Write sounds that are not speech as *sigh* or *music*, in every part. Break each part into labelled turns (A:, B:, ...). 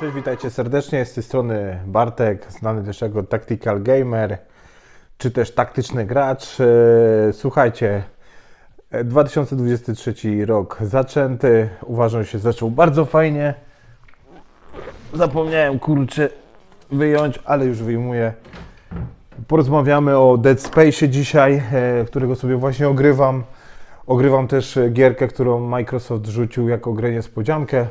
A: Cześć, witajcie serdecznie. Z tej strony Bartek, znany też jako Tactical Gamer, czy też taktyczny gracz. E, Słuchajcie, e, 2023 rok zaczęty. Uważam, się zaczął bardzo fajnie. Zapomniałem kurczę wyjąć, ale już wyjmuję. Porozmawiamy o Dead Space dzisiaj, e, którego sobie właśnie ogrywam. Ogrywam też e, gierkę, którą Microsoft rzucił jako grę niespodziankę,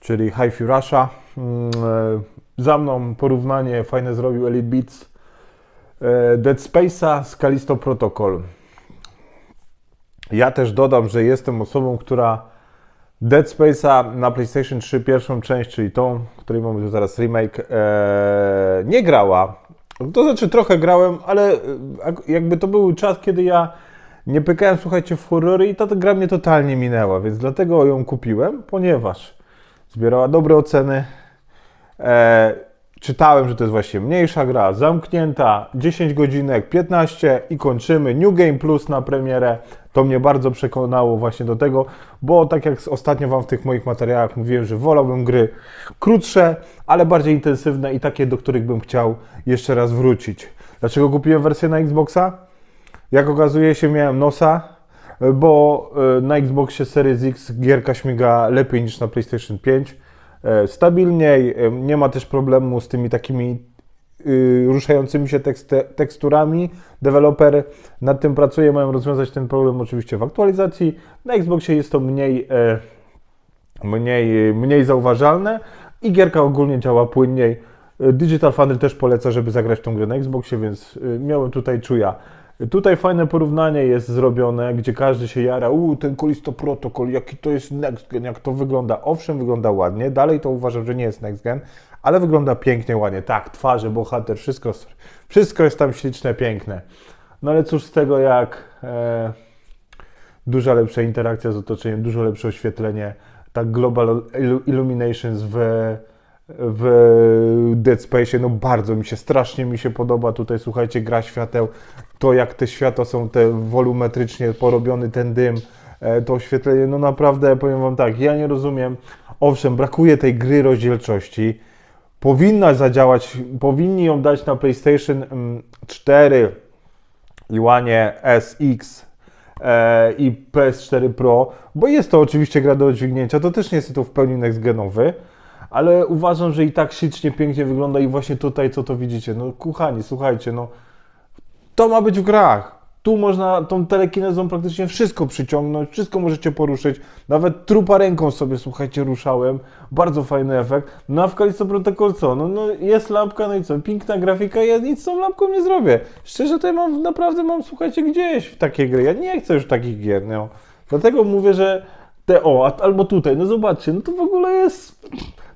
A: czyli Hi-Fi Russia. Mm, e, Za mną porównanie fajne zrobił Elite Beats e, Dead Space'a z Protocol. Ja też dodam, że jestem osobą, która Dead Space'a na PlayStation 3 pierwszą część, czyli tą, której mamy tu zaraz remake, e, nie grała. To znaczy trochę grałem, ale ak- jakby to był czas, kiedy ja nie pykałem, słuchajcie, w horrory i ta gra mnie totalnie minęła, więc dlatego ją kupiłem, ponieważ zbierała dobre oceny. E, czytałem, że to jest właśnie mniejsza gra, zamknięta, 10 godzinek, 15 i kończymy. New Game Plus na premierę. To mnie bardzo przekonało właśnie do tego, bo tak jak ostatnio Wam w tych moich materiałach mówiłem, że wolałbym gry krótsze, ale bardziej intensywne i takie, do których bym chciał jeszcze raz wrócić. Dlaczego kupiłem wersję na Xboxa? Jak okazuje się, miałem nosa, bo e, na Xboxie Series X gierka śmiga lepiej niż na PlayStation 5. E, Stabilniej, e, nie ma też problemu z tymi takimi y, ruszającymi się teksturami. Deweloper nad tym pracuje, mają rozwiązać ten problem oczywiście w aktualizacji. Na Xboxie jest to mniej, e, mniej, mniej zauważalne i gierka ogólnie działa płynniej. Digital Foundry też poleca, żeby zagrać tą grę na Xboxie, więc miałem tutaj czuja. Tutaj fajne porównanie jest zrobione, gdzie każdy się jara, uuu, ten Kolisto Protocol, jaki to jest next gen, jak to wygląda. Owszem, wygląda ładnie, dalej to uważam, że nie jest next gen, ale wygląda pięknie, ładnie. Tak, twarze, bohater, wszystko, wszystko jest tam śliczne, piękne. No ale cóż z tego, jak e, duża lepsza interakcja z otoczeniem, dużo lepsze oświetlenie, tak Global Illu- Illuminations w, w Dead Space, no bardzo mi się, strasznie mi się podoba tutaj, słuchajcie, gra świateł, to jak te światła są te wolumetrycznie porobiony, ten dym, e, to oświetlenie, no naprawdę, powiem Wam tak, ja nie rozumiem, owszem, brakuje tej gry rozdzielczości, powinna zadziałać, powinni ją dać na PlayStation mm, 4 i One SX e, i PS4 Pro, bo jest to oczywiście gra do dźwignięcia, to też nie jest to w pełni next genowy, ale uważam, że i tak ślicznie, pięknie wygląda i właśnie tutaj, co to widzicie, no kochani, słuchajcie, no to ma być w grach. Tu można tą telekinezą praktycznie wszystko przyciągnąć, wszystko możecie poruszyć. Nawet trupa ręką sobie, słuchajcie, ruszałem. Bardzo fajny efekt. No a w Callisto Protocol co? No, no jest lampka, no i co? Piękna grafika, ja nic z tą lampką nie zrobię. Szczerze, tutaj mam, naprawdę mam, słuchajcie, gdzieś w takie gry. Ja nie chcę już takich gier, no. Dlatego mówię, że te, o, albo tutaj, no zobaczcie, no to w ogóle jest...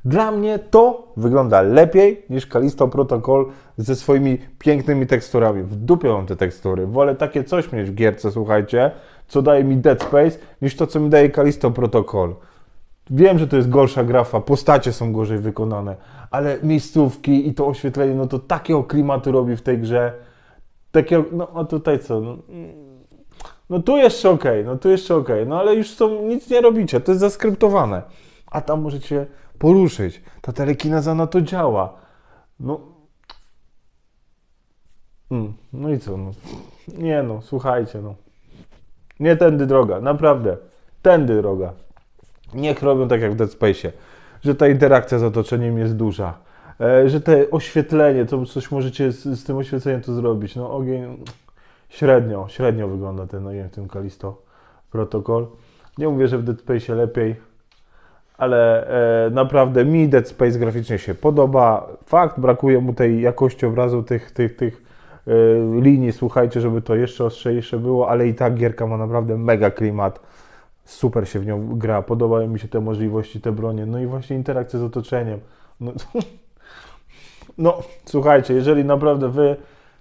A: Dla mnie to wygląda lepiej niż Callisto Protocol ze swoimi pięknymi teksturami. W dupie mam te tekstury. Wolę takie coś mieć w gierce, słuchajcie, co daje mi Dead Space, niż to, co mi daje Callisto Protocol. Wiem, że to jest gorsza grafa, postacie są gorzej wykonane, ale miejscówki i to oświetlenie, no to takiego klimatu robi w tej grze. Takiego, no a tutaj co? No, no tu jeszcze okej, no tu jeszcze okej, no ale już są, nic nie robicie, to jest zaskryptowane. A tam możecie poruszyć. Ta telekineza na to działa. No. Mm, no i co? No. Nie no, słuchajcie, no. Nie tędy droga, naprawdę. Tędy droga. Niech robią tak jak w Dead Space, że ta interakcja z otoczeniem jest duża. E, że te oświetlenie, to coś możecie z, z tym oświetleniem to zrobić. No ogień średnio, średnio wygląda ten ogień w tym Kalisto Protocol. Nie mówię, że w Dead Space lepiej, ale e, naprawdę mi Dead Space graficznie się podoba. Fakt, brakuje mu tej jakości obrazu, tych, tych, tych e, linii, słuchajcie, żeby to jeszcze ostrzejsze było, ale i tak gierka ma naprawdę mega klimat. Super się w nią gra, podobają mi się te możliwości, te bronie, no i właśnie interakcja z otoczeniem. No, *laughs* no słuchajcie, jeżeli naprawdę wy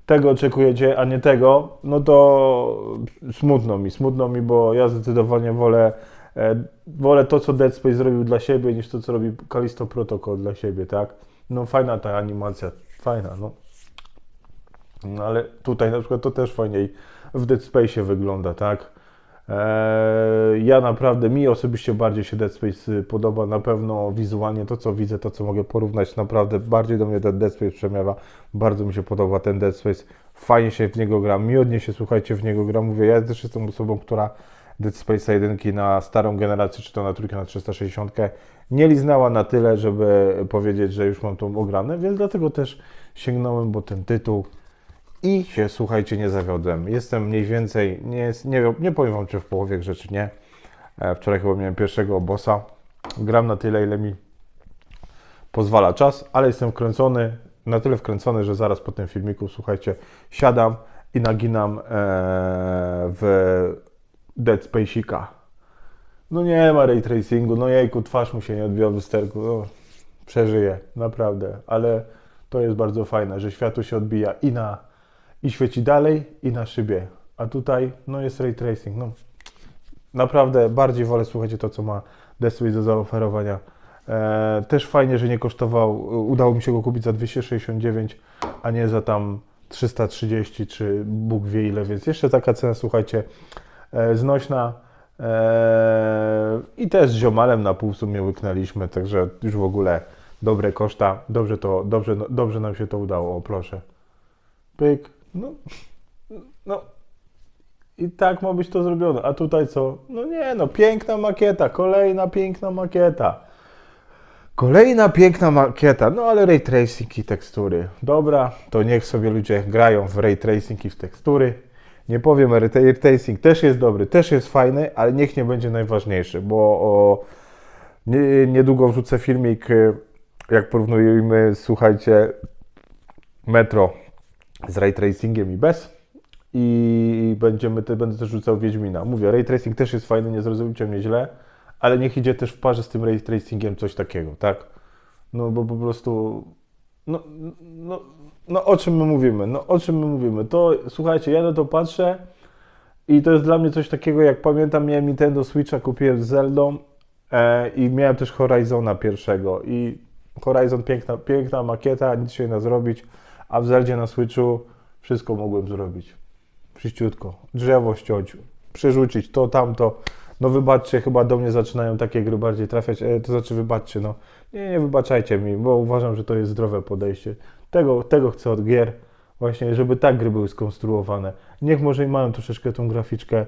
A: tego oczekujecie, a nie tego, no to smutno mi, smutno mi, bo ja zdecydowanie wolę, wolę to, co Dead Space zrobił dla siebie, niż to, co robi Callisto Protocol dla siebie, tak? No fajna ta animacja, fajna, no. No ale tutaj na przykład to też fajniej w Dead Space wygląda, tak? Eee, ja naprawdę, mi osobiście bardziej się Dead Space podoba, na pewno wizualnie to co widzę, to co mogę porównać, naprawdę bardziej do mnie ten Dead Space przemawia, bardzo mi się podoba ten Dead Space, fajnie się w niego gra, miodnie się słuchajcie w niego gra, mówię, ja też jestem osobą, która Dead Space 1 na starą generację, czy to na trójkę, na 360 nie liznęła na tyle, żeby powiedzieć, że już mam tą ograne, więc dlatego też sięgnąłem, bo ten tytuł i się, słuchajcie, nie zawiodłem. Jestem mniej więcej, nie, nie, nie powiem Wam, czy w połowie gry, czy nie. E, Wczoraj chyba miałem pierwszego bossa. Gram na tyle, ile mi pozwala czas, ale jestem wkręcony, na tyle wkręcony, że zaraz po tym filmiku, słuchajcie, siadam i naginam e, w Dead Space'ika. No nie ma ray tracingu, no jejku, twarz mu się nie odbiła w lusterku, no, przeżyję, naprawdę, ale to jest bardzo fajne, że światło się odbija i na i świeci dalej i na szybie, a tutaj no jest ray tracing, no naprawdę bardziej wolę, słuchajcie, to co ma Death Space do zaoferowania. E, też fajnie, że nie kosztował, udało mi się go kupić za 269, a nie za tam 330 czy Bóg wie ile, więc jeszcze taka cena, słuchajcie, znośna. E, I też z ziomalem na pół w sumie łyknęliśmy, także już w ogóle dobre koszta. Dobrze, to, dobrze, dobrze nam się to udało, o proszę. Pyk, no, no. I tak ma być to zrobione. A tutaj co? No nie, no piękna makieta, kolejna piękna makieta. Kolejna piękna makieta, no ale ray tracing i tekstury. Dobra, to niech sobie ludzie grają w ray tracing i w tekstury. Nie powiem, ray tracing też jest dobry, też jest fajny, ale niech nie będzie najważniejszy, bo o, nie, niedługo wrzucę filmik, jak porównujemy, słuchajcie, Metro z ray tracingiem i bez. I będziemy, te, będę też rzucał Wiedźmina. Mówię, ray tracing też jest fajny, nie zrozumcie mnie źle, ale niech idzie też w parze z tym ray tracingiem coś takiego, tak? No bo po prostu, no, no, no o czym my mówimy? No o czym my mówimy? To słuchajcie, ja na to patrzę i to jest dla mnie coś takiego, jak pamiętam, miałem Nintendo Switcha, kupiłem z Zeldą e, i miałem też Horizona pierwszego i Horizon piękna, piękna makieta, nic się nie zrobić, a w Zeldzie na Switchu wszystko mogłem zrobić. Wszyściutko. Drzewo ściąć, przerzucić to, tamto. No wybaczcie, chyba do mnie zaczynają takie gry bardziej trafiać, e, to znaczy wybaczcie, no. Nie, nie wybaczajcie mi, bo uważam, że to jest zdrowe podejście. Tego, tego chcę od gier, właśnie, żeby tak gry były skonstruowane. Niech może i mają troszeczkę tą graficzkę,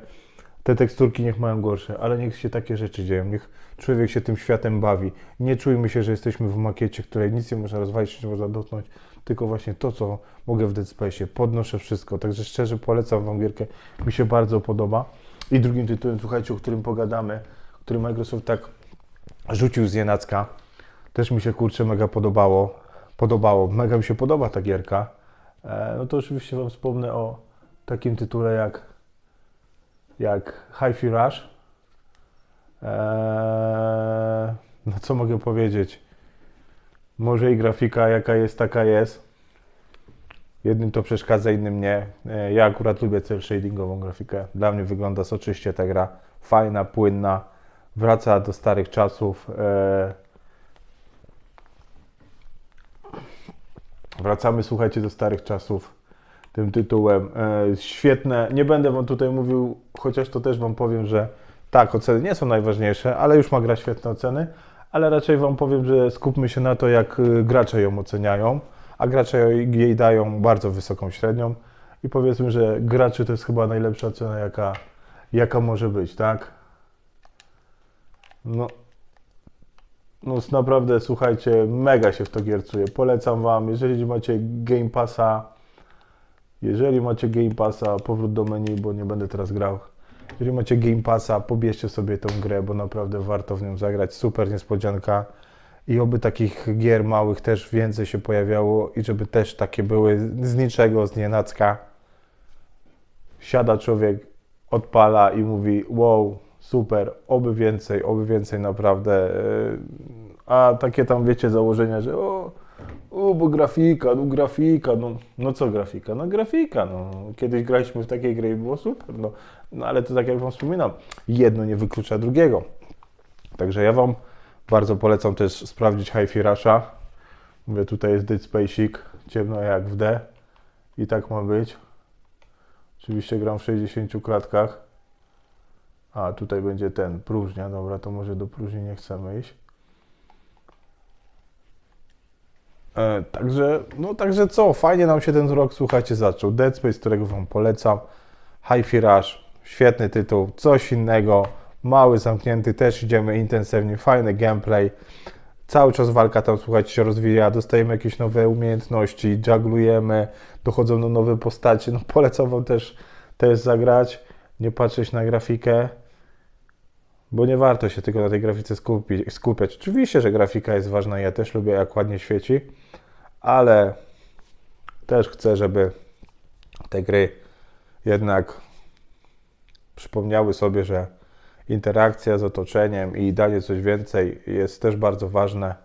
A: te teksturki niech mają gorsze, ale niech się takie rzeczy dzieją, niech człowiek się tym światem bawi. Nie czujmy się, że jesteśmy w makiecie, której nic nie można rozwalić, nie można dotknąć, tylko właśnie to, co mogę w Dead Space. Podnoszę wszystko, także szczerze polecam Wam gierkę, mi się bardzo podoba. I drugim tytułem, słuchajcie, o którym pogadamy, który Microsoft tak rzucił z Jenacka, też mi się kurczę mega podobało, podobało, mega mi się podoba ta gierka. E, no to oczywiście Wam wspomnę o takim tytule jak, jak Hi-Fi Rush. E, no co mogę powiedzieć? Może i grafika jaka jest, taka jest. Jednym to przeszkadza, innym nie. E, Ja akurat lubię cel shadingową grafikę. Dla mnie wygląda soczyście ta gra. Fajna, płynna. Wraca do starych czasów. E, Wracamy, słuchajcie, do starych czasów tym tytułem. E, Świetne. Nie będę Wam tutaj mówił, chociaż to też Wam powiem, że tak, oceny nie są najważniejsze, ale już ma gra świetne oceny. Ale raczej Wam powiem, że skupmy się na to, jak gracze ją oceniają, a gracze jej dają bardzo wysoką średnią. I powiedzmy, że graczy to jest chyba najlepsza ocena, jaka, jaka może być, tak? No, no naprawdę, słuchajcie, mega się w to giercuje. Polecam Wam, jeżeli macie Game Passa, jeżeli macie Game Passa, powrót do menu, bo nie będę teraz grał. Jeżeli macie Game Passa, pobierzcie sobie tą grę, bo naprawdę warto w nią zagrać. Super niespodzianka. I oby takich gier małych też więcej się pojawiało i żeby też takie były z niczego, z nienacka. Siada człowiek, odpala i mówi wow, super, oby więcej, oby więcej naprawdę. Yy, A takie tam wiecie założenia, że o, o bo grafika, no grafika, no, no co grafika? No grafika, no. Kiedyś graliśmy w takiej gry i było super, no. no ale to tak jak Wam wspominam, jedno nie wyklucza drugiego. Także ja Wam bardzo polecam też sprawdzić Hi-Fi. Mówię, tutaj jest Dead Spacek, ciemno jak w D i tak ma być. Oczywiście gram w 60 klatkach. A, tutaj będzie ten, próżnia, dobra, to może do próżni nie chcemy iść. E, także, no także co, fajnie nam się ten rok, słuchajcie, zaczął. Dead Space, którego Wam polecam. Hi-Fi Rush, świetny tytuł, coś innego, mały, zamknięty, też idziemy intensywnie, fajny gameplay. Cały czas walka tam, słuchajcie, się rozwija, dostajemy jakieś nowe umiejętności, jugglujemy, dochodzą do nowe postacie. No *laughs* polecam Wam też, też zagrać, nie patrzeć na grafikę, bo nie warto się tylko na tej grafice skupi, skupiać. Oczywiście, że grafika jest ważna, ja też lubię jak ładnie świeci, ale też chcę, żeby te gry jednak przypomniały sobie, że interakcja z otoczeniem i danie coś więcej jest też bardzo ważne.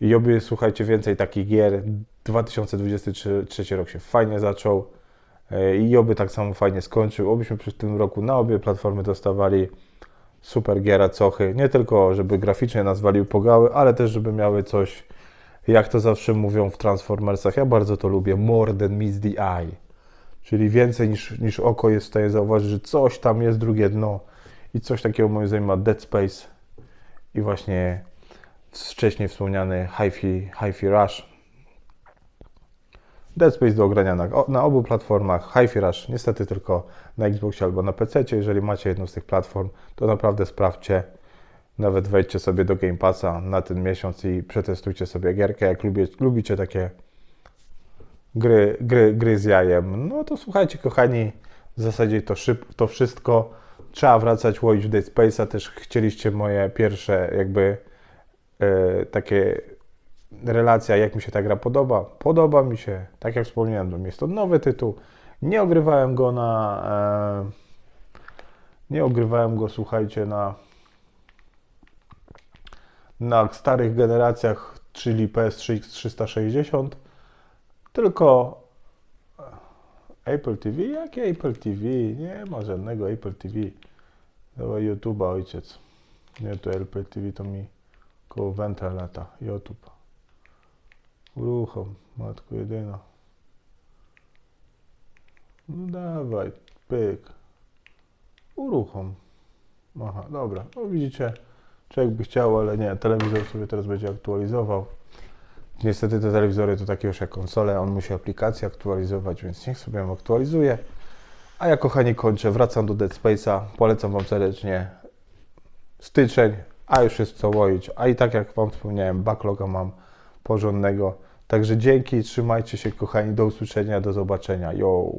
A: I oby, słuchajcie, więcej takich gier. 2023 rok się fajnie zaczął e, i oby tak samo fajnie skończył. Obyśmy przy tym roku na obie platformy dostawali super giera cochy. Nie tylko, żeby graficznie nas walił pogały, ale też, żeby miały coś, jak to zawsze mówią w Transformersach. Ja bardzo to lubię. More than meets the eye. Czyli więcej niż, niż oko jest w stanie zauważyć, że coś tam jest, drugie dno. I coś takiego moim zdaniem ma Dead Space i właśnie wcześniej wspomniany Hi-Fi, Hi-Fi Rush. Dead Space do ogrania na, na obu platformach. Hi-Fi Rush niestety tylko na Xboxie albo na PC. Jeżeli macie jedną z tych platform, to naprawdę sprawdźcie. Nawet wejdźcie sobie do Game Passa na ten miesiąc i przetestujcie sobie gierkę. Jak lubicie takie gry, gry, gry z jajem, no to słuchajcie, kochani, w zasadzie to, szyb, to wszystko. Trzeba wracać, łowić w Dead Space'a. Też chcieliście moje pierwsze jakby e, takie relacja, jak mi się ta gra podoba. Podoba mi się, tak jak wspomniałem, jest to nowy tytuł. Nie ogrywałem go na. E, nie ogrywałem go, słuchajcie, na. Na starych generacjach, czyli PS3 360, tylko Apple TV? Jakie Apple TV? Nie ma żadnego Apple TV. Dawaj YouTube'a, ojciec. Nie, to Apple TV to mi koło Wenta lata. YouTube. Uruchom, matko jedyna. No dawaj, pyk. Uruchom. Aha, dobra. No widzicie, człowiek by chciał, ale nie. Telewizor sobie teraz będzie aktualizował. Niestety te telewizory to takie już jak konsole, on musi aplikację aktualizować, więc niech sobie ją aktualizuje. A ja kochani kończę, wracam do Dead Space'a, polecam Wam serdecznie styczeń, a już jest co łoić. A i tak jak Wam wspomniałem, backloga mam porządnego. Także dzięki, trzymajcie się kochani, do usłyszenia, do zobaczenia. Yo!